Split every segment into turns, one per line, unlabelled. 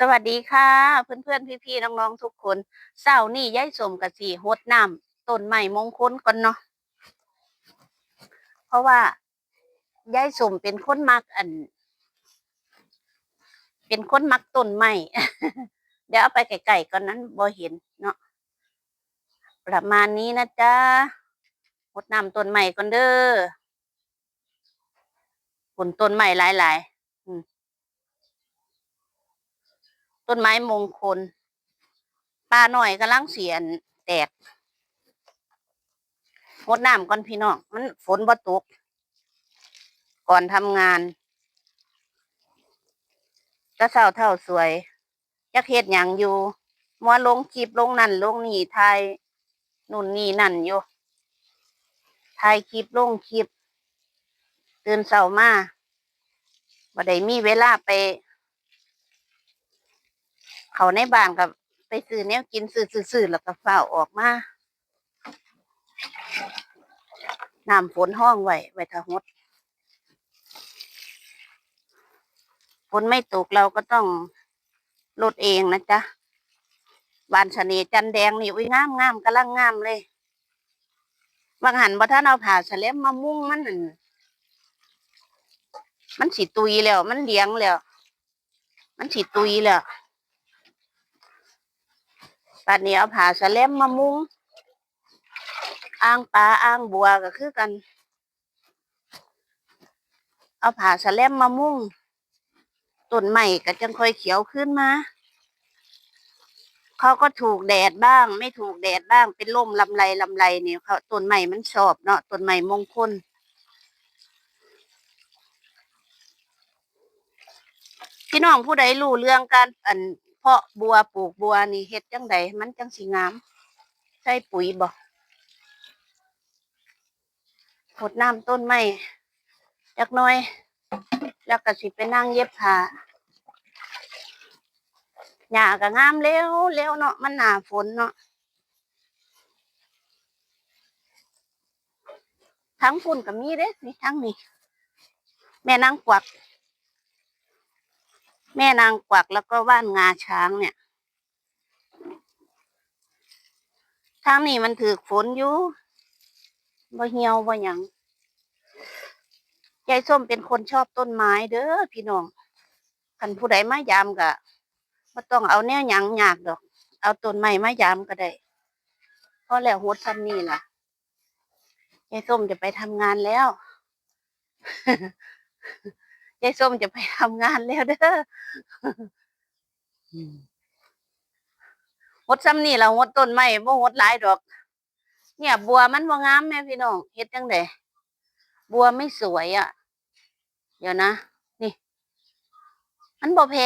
สวัสดีค่ะ เพื่อนๆ พี่ๆ น้องๆ ทุกคนเช้านี่ยายสมกับสีหดน้ำต้นใหม่มงคลก่อนเนาะเพราะว่ายายสมเป็นคนมักอัน เป็นคนมักต้นใหม่เดี๋ยวเอาไปไกลๆก่อนนั้นบ่เห็นเนาะประมาณนี้นะจ๊ะหดน้ำต้นใหม่ก่อนเด้อผลต้นใหม่หลายๆอืม ต้นไม้มงคลปลาหน่อยกำลังเสียนแตกงดน้ำก่อนพี่น้องมันฝนบ่ตก ก่อนทำงานจะเศร้าเท่าสวยจักเฮ็ดหยังอยู่มัวลงคลิปลงนั่นลงนี่ทยนู่นนี่นั่นอยู่ไทยคลิปลงคลิปตื่นเช้ามาบ่ได้มีเวลาไป เขาในบ้านกับไปซื้อแนวกินซื้อๆๆแล้วก็ฝ้าออกมาน้ำฝนห้องไว้ไว้ถ้าหดฝนไม่ตกเราก็ต้องลดเองนะจ๊ะบานชะนีจันแดงนี่อุ้ยงามงามกำลังงามเลยบางหันบ่ท่านเอาผ่าสล็มมามุ่งมันนั่นมันสิตุยแล้ว มันเลี้ยงแล้ว มันสิตุยแล้ว ป่านนี้เอาผ้าสะเล็มมามุงอ่างปลาอ่างบัวก็คือกัน เอาผ้าสะเล็มมามุงต้นใหม่ก็จังค่อยเขียวขึ้นมาเขาก็ถูกแดดบ้าง ไม่ถูกแดดบ้างเป็นร่มลำไรลำไรเนี่ยเขาต้นใหม่มันชอบเนาะต้นใหม่มงคลพี่น้องผู้ใดรู้เรื่องการอัน พาะบัวปลูกบัวนี่เฮ็ดจังใดมันจังสิงาม ใส่ปุ๋ยบ่หดน้ำต้นไม้จักน้อย แล้วก็สิไปนั่งเย็บผ้าหญ้าก็งามเร็วเร็วเนาะมันหนาฝนเนาะทั้งฝุ่นก็มีเด้นี่ทั้งนี้แม่นางกวัก แม่นางกวักแล้วก็ว่านงาช้างเนี่ยทางนี้มันถือฝนอยู่บ่เหี่ยวบ่หยังยายส้มเป็นคนชอบต้นไม้เด้อพี่น้องคันผู้ใดมายามก็บ่ต้องเอาแนวหยังยากดอก เอาต้นไม้มายามก็ได้พอแล้วโหดซ้ำนี่ล่ะยายส้มจะไปทำงานแล้ว ยายส้มจะไปทำงานแล้วเด้อหดซ้ำนี่เราหดต้นไม้บ่หดหลายดอก เนี่ย บัวมันบ่งามแม่พี่น้องเฮ็ดจังไดบัวไม่สวยอะ เดี๋ยวนะ นี่ มันบ่แพร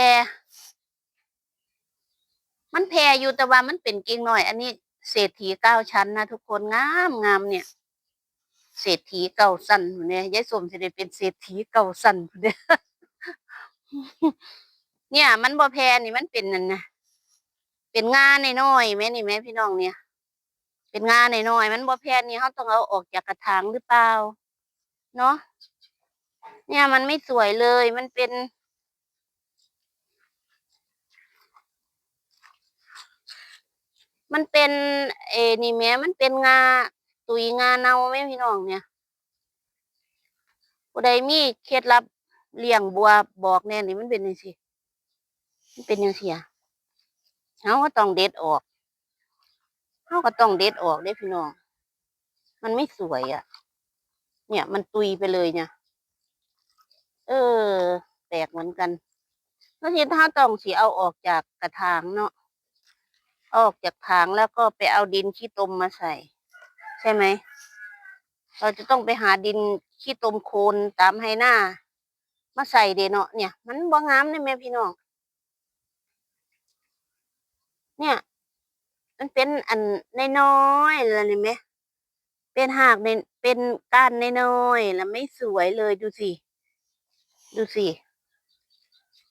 มันแพรอยู่แต่ว่ามันเป็นกิ่งหน้อย อันนี้เศรษฐีเก้าชั้นนะทุกคนงามงามเนี่ย เศรษฐีเก่าสั้นพุ่นเนี่ยยายสมสิได้เป็นเศรษฐีเก่าสั้นพุ่นเนี่ยเนี่ย มันบ่แพรนี่มันเป็นนั่นนะเป็นงาในน้อยๆแม่นี่แม่พี่น้องเนี่ย เป็นงาในน้อยๆมันบ่แพนนี่เขาต้องเอาออกจากกระถางหรือเปล่าเนาะเนี่ยมันไม่สวยเลยมันเป็นมันเป็นเอนี่แม่มันเป็นงา ตุยงานเน่าแม่พี่น้องเนี่ยผู้ใดมีเคล็ดลับเลี้ยงบัวบอกแน่นี่มันเป็นจังซี่มันเป็นจังซี่ะเขาก็ต้องเด็ดออกเขาก็ต้องเด็ดออกได้พี่น้อง มันไม่สวยอะ่ะ เนี่ย มันตุยไปเลยเนี่ย เออแปลกเหมือนกันแล้วทีถ้าต้องสีเอาออกจากกระถางเนาะเอาออกจากถางแล้วก็ไปเอาดินขี้ตมมาใส่ ใช่ไหม เราจะต้องไปหาดินขี้ตมโคลนตามให้หน้า มาใส่เดเนาะเนี่ย มันบ่งามเลยแม่พี่น้อง เนี่ย มันเป็นอันน้อยๆแล้วนี่ไหมเป็นหากในเป็นก้านน้อยๆแล้วไม่สวยเลยดูสิ ดูสิ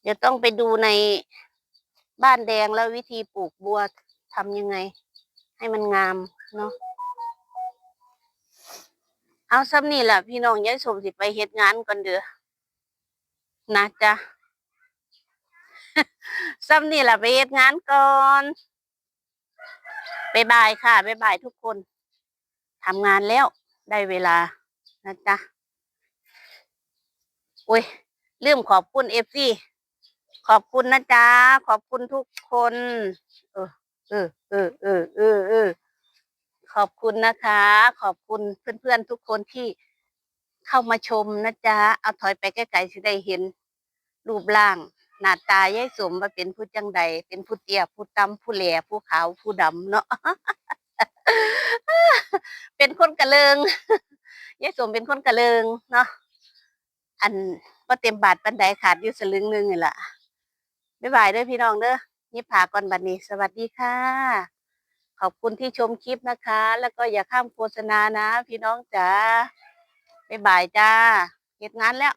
เดี๋ยวต้องไปดูในบ้านแดงแล้ววิธีปลูกบัวทำยังไง ให้มันงามเนาะ เอาซ้ำนี่แหละพี่น้องยายสมสิไปเฮ็ดงานก่อนเด้อนะจ๊ะซ้ำนี่แหละไปเฮ็ดงานก่อนบายบายค่ะบายบายทุกคนทำงานแล้วได้เวลานะจ๊ะโอ้ยลืมขอบคุณเอฟซีขอบคุณนะจ๊ะ ขอบคุณทุกคน เออ เออ เออ เออ เออ ออขอบคุณนะคะ ขอบคุณเพื่อนๆทุกคนที่เข้ามาชมนะจ๊ะ เอาถอยไปใกล้ๆสิได้เห็น รูปร่าง หน้าตายายสมว่าเป็นผู้จังใด เป็นผู้เตี้ยผู้ต่ำผู้แหล่ผู้ขาวผู้ดำเนาะเป็นคนกะเลิงยายสมเป็นคนกะเลิงเนาะอันว่าเต็มบาทปันใดขาดอยู่สลึงหนึงนี่แหละบ๊ายบายด้อพี่น้องเด้อยิบผาก่อนบัดนี้ สวัสดีค่ะ ขอบคุณที่ชมคลิปนะคะ แล้วก็อย่าข้ามโฆษณานะ พี่น้องจ๋าบ๊ายบายจ้าเก็บงานแล้ว